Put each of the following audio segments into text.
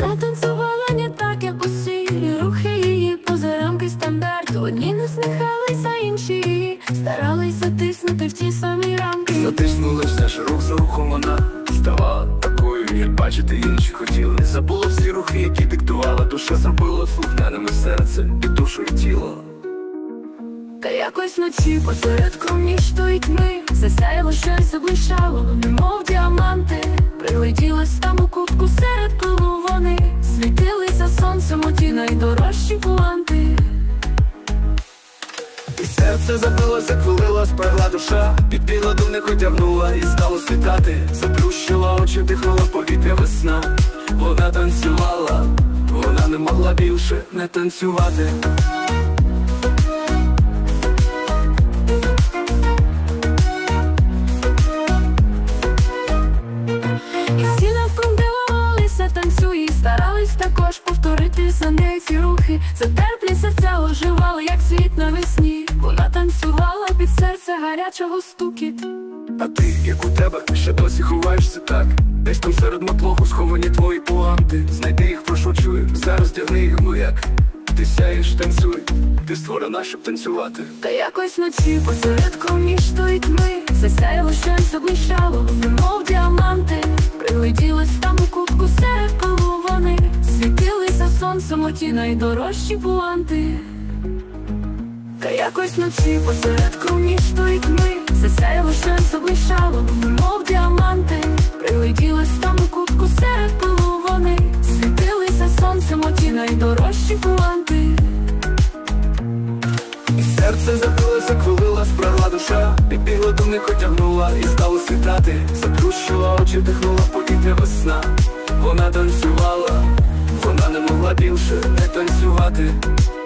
Вона танцювала не так, як усі. Рухи її поза рамки стандарту. Одні не сміхались, а інші Старались затиснути в ті самі рамки. Затиснули все ж рух за рухом вона. Ставала такою, як бачити інші хотіли. Забула всі рухи, які диктувала. Душа зробила слухняними серце і душу і тіло. Та якось вночі посеред кромішто і тьми Засяяло щось заблищало, немов діаманти. Прилетілось там серце забило, заквилило, спрагла душа. Підбігла до них одягнула і стало світати. Заплющила очі, дихнула повітря весна. Вона танцювала, вона не могла більше не танцювати. Також повторити за нею ці рухи. Затерплі серця оживали, як світ гарячого стукіт. А ти, як у тебе, ще досі ховаєшся так? Десь там серед мотлоху сховані твої пуанти. Знайди їх, прошу чую, зараз тягни їх, ну як? Ти сяєш, танцюй, ти створена, щоб танцювати. Та якось вночі посеред кромішто і тьми Засяяло щось заблищало, немов діаманти. Прилетілось там у кутку серед пилу вони Світилися сонцем оті найдорожчі пуанти Та якось вночі посеред кромішто і тьми Засяяло щось заблищало, немов діаманти. Прилетілось там кутку серед пилу вони. Світилися сонцем оті найдорожчі пуанти І серце забило, заквилила, спрагла душа. Підбігла до них, одягнула і стало світати. Заплющила очі, дихнула повітря весна. Вона танцювала, вона не могла більше не танцювати. в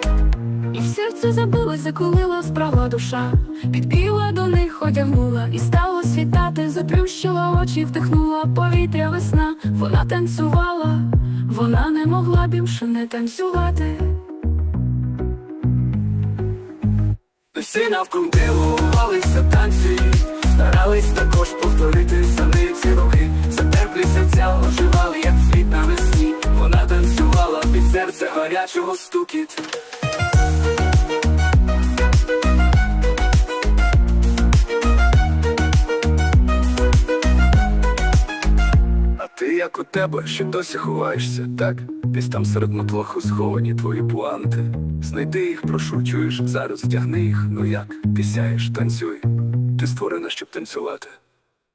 серце забилось, закулила справа душа, підбігла до них, одягнула і стало світати, заплющила очі, вдихнула повітря весна. Вона танцювала, вона не могла більше не танцювати. Всі навкруг дивувалися танці. Старались також повторити за ці рухи Затерплі серця оживали, як світ навесні Вона танцювала під серце гарячого стукіт як у тебе, ще досі ховаєшся, так? Десь там серед мотлоху сховані твої пуанти. Знайди їх, прошу, чуєш, зараз вдягни їх, ну як, пісяєш, танцюй. Ти створена, щоб танцювати.